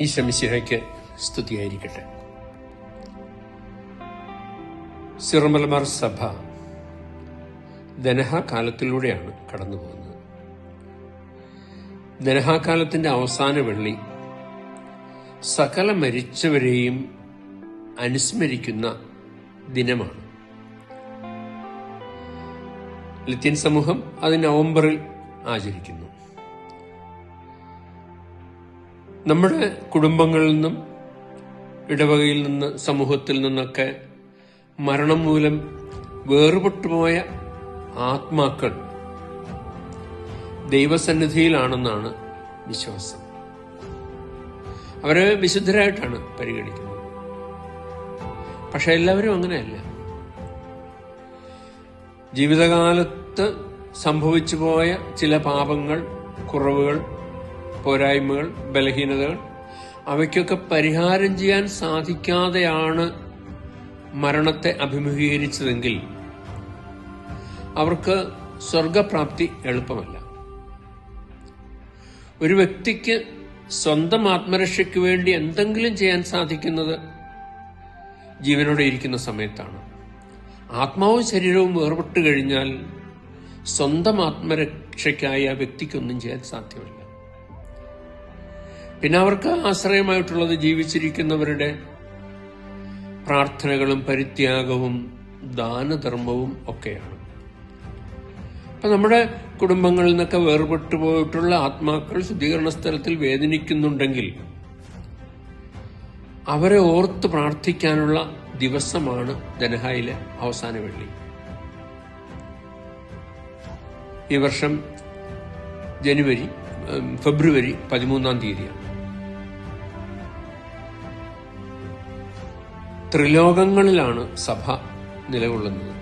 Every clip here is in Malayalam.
ഈ ശമിശിഹയ്ക്ക് സ്തുതിയായിരിക്കട്ടെ. സിറമലമാർ സഭ ധനഹാകാലത്തിലൂടെയാണ് കടന്നു പോകുന്നത് ധനഹാകാലത്തിന്റെ അവസാന വെള്ളി സകല മരിച്ചവരെയും അനുസ്മരിക്കുന്ന ദിനമാണ്. ലിത്യൻ സമൂഹം അത് നവംബറിൽ ആചരിക്കുന്നു. നമ്മുടെ കുടുംബങ്ങളിൽ നിന്നും ഇടവകയിൽ നിന്ന് സമൂഹത്തിൽ നിന്നൊക്കെ മരണം മൂലം വേറുപെട്ടുപോയ ആത്മാക്കൾ ദൈവസന്നിധിയിലാണെന്നാണ് വിശ്വാസം. അവരെ വിശുദ്ധരായിട്ടാണ് പരിഗണിക്കുന്നത്. പക്ഷെ എല്ലാവരും അങ്ങനെയല്ല. ജീവിതകാലത്ത് സംഭവിച്ചു പോയ ചില പാപങ്ങൾ കുറവുകൾ പോരായ്മകൾ ബലഹീനതകൾ അവയ്ക്കൊക്കെ പരിഹാരം ചെയ്യാൻ സാധിക്കാതെയാണ് മരണത്തെ അഭിമുഖീകരിച്ചതെങ്കിൽ അവർക്ക് സ്വർഗപ്രാപ്തി എളുപ്പമല്ല. ഒരു വ്യക്തിക്ക് സ്വന്തം ആത്മരക്ഷയ്ക്ക് വേണ്ടി എന്തെങ്കിലും ചെയ്യാൻ സാധിക്കുന്നത് ജീവനോടെ ഇരിക്കുന്ന സമയത്താണ്. ആത്മാവും ശരീരവും വേർപെട്ട് കഴിഞ്ഞാൽ സ്വന്തം ആത്മരക്ഷയ്ക്കായി ആ വ്യക്തിക്കൊന്നും ചെയ്യാൻ സാധ്യമല്ല. പിന്നെ അവർക്ക് ആശ്രയമായിട്ടുള്ളത് ജീവിച്ചിരിക്കുന്നവരുടെ പ്രാർത്ഥനകളും പരിത്യാഗവും ദാനധർമ്മവും ഒക്കെയാണ്. അപ്പൊ നമ്മുടെ കുടുംബങ്ങളിൽ നിന്നൊക്കെ വേർപെട്ടു പോയിട്ടുള്ള ആത്മാക്കൾ ശുദ്ധീകരണ സ്ഥലത്തിൽ വേദനിക്കുന്നുണ്ടെങ്കിൽ അവരെ ഓർത്ത് പ്രാർത്ഥിക്കാനുള്ള ദിവസമാണ് ദനഹായിലെ അവസാന വെള്ളി. ഈ വർഷം ജനുവരി ഫെബ്രുവരി പതിമൂന്നാം തീയതിയാണ്. ത്രിലോകങ്ങളിലാണ് സഭ നിലകൊള്ളുന്നത്.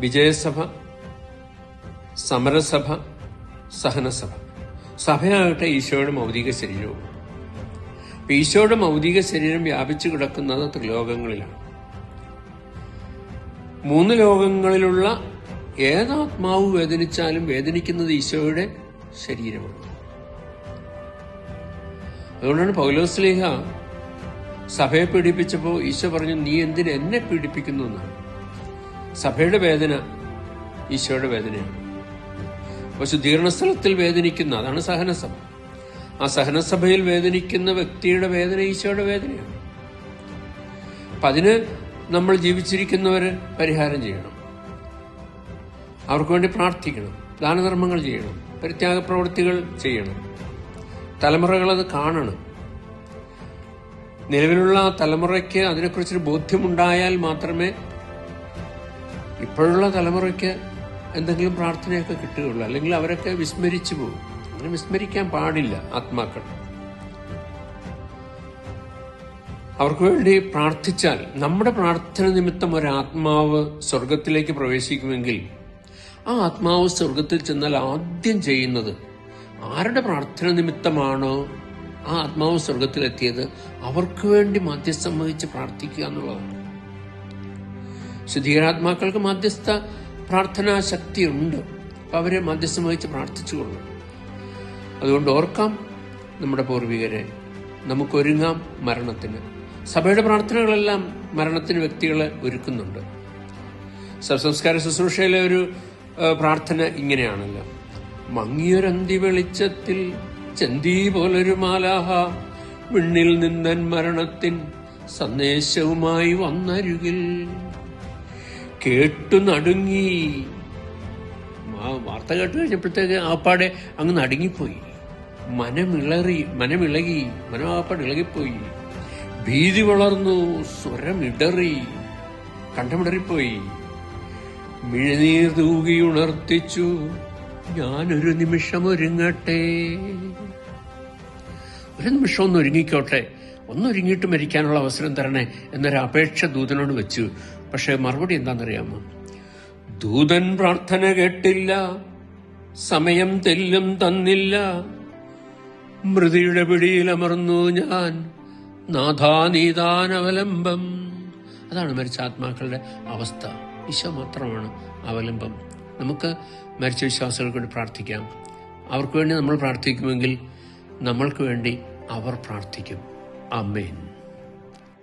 വിജയസഭ സമരസഭ സഹനസഭ. സഭയാകട്ടെ ഈശോയുടെ മൗതിക ശരീരവും. ഈശോയുടെ മൗതിക ശരീരം വ്യാപിച്ചു കിടക്കുന്നത് ത്രിലോകങ്ങളിലാണ്. മൂന്ന് ലോകങ്ങളിലുള്ള ഏതാത്മാവ് വേദനിച്ചാലും വേദനിക്കുന്നത് ഈശോയുടെ ശരീരമാണ്. അതുകൊണ്ടാണ് പൗലോസ്ലേഹ സഭയെ പീഡിപ്പിച്ചപ്പോൾ ഈശോ പറഞ്ഞു നീ എന്തിന് എന്നെ പീഡിപ്പിക്കുന്നു എന്നാണ് സഭയുടെ വേദന ഈശോയുടെ വേദനയാണ്. അപ്പൊ ശുദ്ധീകരണ സ്ഥലത്തിൽ വേദനിക്കുന്ന അതാണ് സഹനസഭ. ആ സഹനസഭയിൽ വേദനിക്കുന്ന വ്യക്തിയുടെ വേദന ഈശോയുടെ വേദനയാണ്. അപ്പൊ അതിന് നമ്മൾ ജീവിച്ചിരിക്കുന്നവര് പരിഹാരം ചെയ്യണം. അവർക്ക് വേണ്ടി പ്രാർത്ഥിക്കണം. ദാനധർമ്മങ്ങൾ ചെയ്യണം. പരിത്യാഗ പ്രവൃത്തികൾ ചെയ്യണം. തലമുറകൾ അത് കാണണം. നിലവിലുള്ള തലമുറയ്ക്ക് അതിനെക്കുറിച്ചൊരു ബോധ്യമുണ്ടായാൽ മാത്രമേ ഇപ്പോഴുള്ള തലമുറയ്ക്ക് എന്തെങ്കിലും പ്രാർത്ഥനയൊക്കെ കിട്ടുകയുള്ളൂ. അല്ലെങ്കിൽ അവരൊക്കെ വിസ്മരിച്ചു പോകും. അങ്ങനെ വിസ്മരിക്കാൻ പാടില്ല ആത്മാക്കൾ. അവർക്ക് വേണ്ടി പ്രാർത്ഥിച്ചാൽ നമ്മുടെ പ്രാർത്ഥന നിമിത്തം ഒരു ആത്മാവ് സ്വർഗത്തിലേക്ക് പ്രവേശിക്കുമെങ്കിൽ ആ ആത്മാവ് സ്വർഗത്തിൽ ചെന്നാൽ ആദ്യം ചെയ്യുന്നത് ആരുടെ പ്രാർത്ഥന നിമിത്തമാണോ ആ ആത്മാവ് സ്വർഗത്തിലെത്തിയത്? അവർക്ക് വേണ്ടി മധ്യസ്ഥം വഹിച്ച് പ്രാർത്ഥിക്കുക എന്നുള്ളതാണ്. ശുദ്ധീകരാത്മാക്കൾക്ക് മധ്യസ്ഥ പ്രാർത്ഥനാ ശക്തിയുണ്ട്. അപ്പൊ അവരെ മധ്യസ്ഥം വഹിച്ച് പ്രാർത്ഥിച്ചുകൊള്ളു അതുകൊണ്ട് ഓർക്കാം നമ്മുടെ പൂർവികരെ നമുക്കൊരുങ്ങാം മരണത്തിന്. സഭയുടെ പ്രാർത്ഥനകളെല്ലാം മരണത്തിന് വ്യക്തികളെ ഒരുക്കുന്നുണ്ട്. സർസംസ്കാര ശുശ്രൂഷയിലെ ഒരു പ്രാർത്ഥന ഇങ്ങനെയാണല്ലോ. മങ്ങിയൊരന്തി വെളിച്ചത്തിൽ ചന്തി പോലൊരു മാലാഹ വിണ്ണിൽ നിന്നൻ മരണത്തിൻ സന്ദേശവുമായി വന്നരുകിൽ. കേട്ടു നടുങ്ങി. ആ വാർത്ത കേട്ട് കഴിഞ്ഞപ്പോഴത്തേക്ക് ആപ്പാടെ അങ്ങ് നടുങ്ങിപ്പോയി. മനമിളറി മനമിളകി മനം ആപ്പാട് ഇളകിപ്പോയി. ഭീതി വളർന്നു സ്വരമിടറി കണ്ടമിടറിപ്പോയി മിഴനീർ തൂകി ഉണർത്തിച്ചു ഞാനൊരു നിമിഷം ഒരുങ്ങട്ടെ. ഒരു നിമിഷം ഒന്ന് ഒരുങ്ങിക്കോട്ടെ. ഒന്നൊരുങ്ങിയിട്ട് മരിക്കാനുള്ള അവസരം തരണേ എന്നൊരു അപേക്ഷ ദൂതനോട് വെച്ചു. പക്ഷെ മറുപടി എന്താണെന്നറിയാമോ? ദൂതൻ പ്രാർത്ഥന കേട്ടില്ല. സമയം തെല്ലും തന്നില്ല. മൃതിയുടെ പിടിയിലമർന്നു ഞാൻ. നാഥാനീതാനവലംബം. അതാണ് മരിച്ച ആത്മാക്കളുടെ അവസ്ഥ. ഈശോ മാത്രമാണ് അവലംബം. നമുക്ക് മരിച്ച വിശ്വാസികൾക്ക് വേണ്ടി പ്രാർത്ഥിക്കാം. അവർക്ക് വേണ്ടി നമ്മൾ പ്രാർത്ഥിക്കുമെങ്കിൽ നമ്മൾക്ക് വേണ്ടി അവർ പ്രാർത്ഥിക്കും. അമ്മേൻ